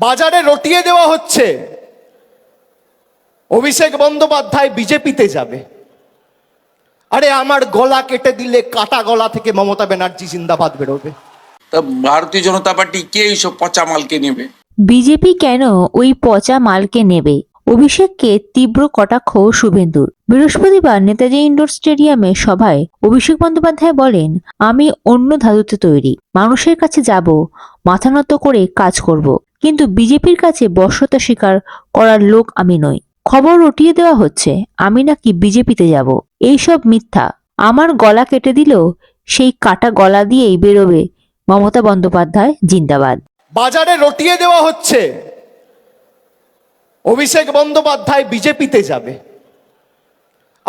বাজারে রটিয়ে দেওয়া হচ্ছে। অভিষেক বন্দ্যোপাধ্যায় বিজেপিতে যাবে। আরে আমার গলা কেটে দিলে কাটা গলা থেকে মমতা ব্যানার্জি জিন্দাবাদ বেরোবে। তা ভারতীয় জনতা পার্টি কে এইসব পচা মালকে নেবে? বিজেপি কেন ওই পচা মালকে নেবে? অভিষেককে তীব্র কটাক্ষ শুভেন্দুর। বৃহস্পতিবার নেতাজি ইন্ডোর স্টেডিয়ামে সভায় অভিষেক বন্দ্যোপাধ্যায় বলেন, আমি অন্য ধাতুতে তৈরি, মানুষের কাছে যাব, মাথা নত করে কাজ করব। কিন্তু বিজেপির কাছে বর্ষতা স্বীকার করার লোক আমি নই। খবর রটিয়ে দেওয়া হচ্ছে, আমি নাকি বিজেপিতে যাব। এইসব মিথ্যা। আমার গলা কেটে দিলেও সেই কাটা গলা দিয়েই বেরোবে মমতা বন্দ্যোপাধ্যায় জিন্দাবাদ। বাজারে রটিয়ে দেওয়া হচ্ছে, অভিষেক বন্দ্যোপাধ্যায় বিজেপিতে যাবে।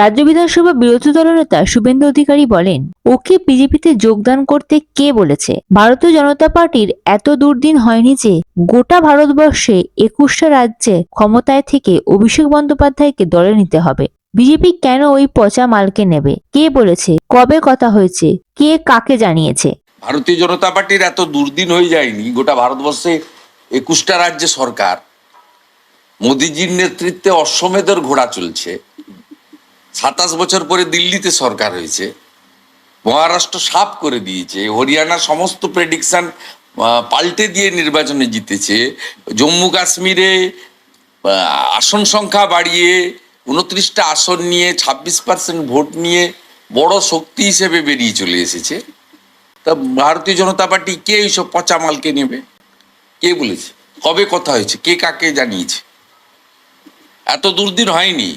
রাজ্য বিধানসভা বিরোধী দলনেতা শুভেন্দু অধিকারী বলেন, ওকে বিজেপিতে যোগদান করতে কে বলেছে? ভারতীয় জনতা পার্টির এত দুর্দিন হয়নি যে গোটা ভারতবর্ষে একুশটা রাজ্যে ক্ষমতায় থেকে অভিষেক বন্দ্যোপাধ্যায়কে দলে নিতে হবে। বিজেপি কেন ওই পচা মালকে নেবে? কে বলেছে? কবে কথা হয়েছে? কে কাকে জানিয়েছে? ভারতীয় জনতা পার্টির এত দুর্দিন হয়ে যায়নি গোটা ভারতবর্ষে একুশটা রাজ্যে সরকার। মোদিজির নেতৃত্বে অশ্বমেধের ঘোড়া চলছে। সাতাশ বছর পরে দিল্লিতে সরকার হয়েছে, মহারাষ্ট্র সাফ করে দিয়েছে হরিয়ানার সমস্ত প্রেডিকশন পাল্টে দিয়ে নির্বাচনে জিতেছে, জম্মু কাশ্মীরে আসন সংখ্যা বাড়িয়ে, উনত্রিশটা আসন নিয়ে, ছাব্বিশ পার্সেন্ট ভোট নিয়ে বড় শক্তি হিসেবে বেরিয়ে চলে এসেছে। তা ভারতীয় জনতা পার্টি কে এইসব পচা মালকে নেবে? কে বলেছে? কবে কথা হয়েছে? কে কাকে জানিয়েছে? এত দুর্দিন হয়নি।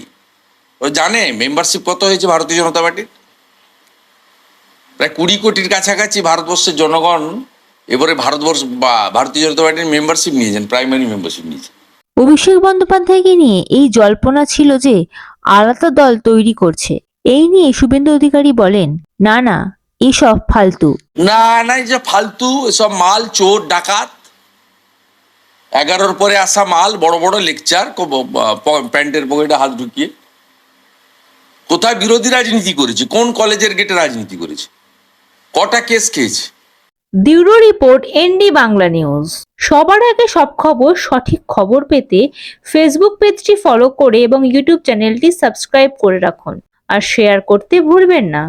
ও জানে মেম্বারশিপ কত হয়েছে ভারতীয় জনতা পার্টির? প্রায় কুড়ি কোটির কাছাকাছি ভারতবর্ষের জনগণ এবারে ভারতবর্ষ বা ভারতীয় জনতা পার্টির মেম্বারশিপ নিয়েছেন প্রাইমারি মেম্বারশিপ নিয়েছেন। অভিষেক বন্দ্যোপাধ্যায়কে নিয়ে এই জল্পনা ছিল যে আলাদা দল তৈরি করছে। এই নিয়ে শুভেন্দু অধিকারী বলেন না না এসব ফালতু। না না এই যে ফালতু এসব মাল চোর ডাকাত। এগারোর পরে আসা মাল বড় বড় লেকচার প্যান্টের পকেটে হাত ঢুকিয়ে। কোথায় বিরোধী রাজনীতি করেছে? কোন কলেজের গেটে রাজনীতি করেছে? কটা কেস খেয়েছে? Bureau report, ND Bangla news. সবার আগে সব খবর, সঠিক খবর পেতে ফেসবুক পেজটি ফলো করে এবং ইউটিউব চ্যানেলটি সাবস্ক্রাইব করে রাখুন। আর শেয়ার করতে ভুলবেন না।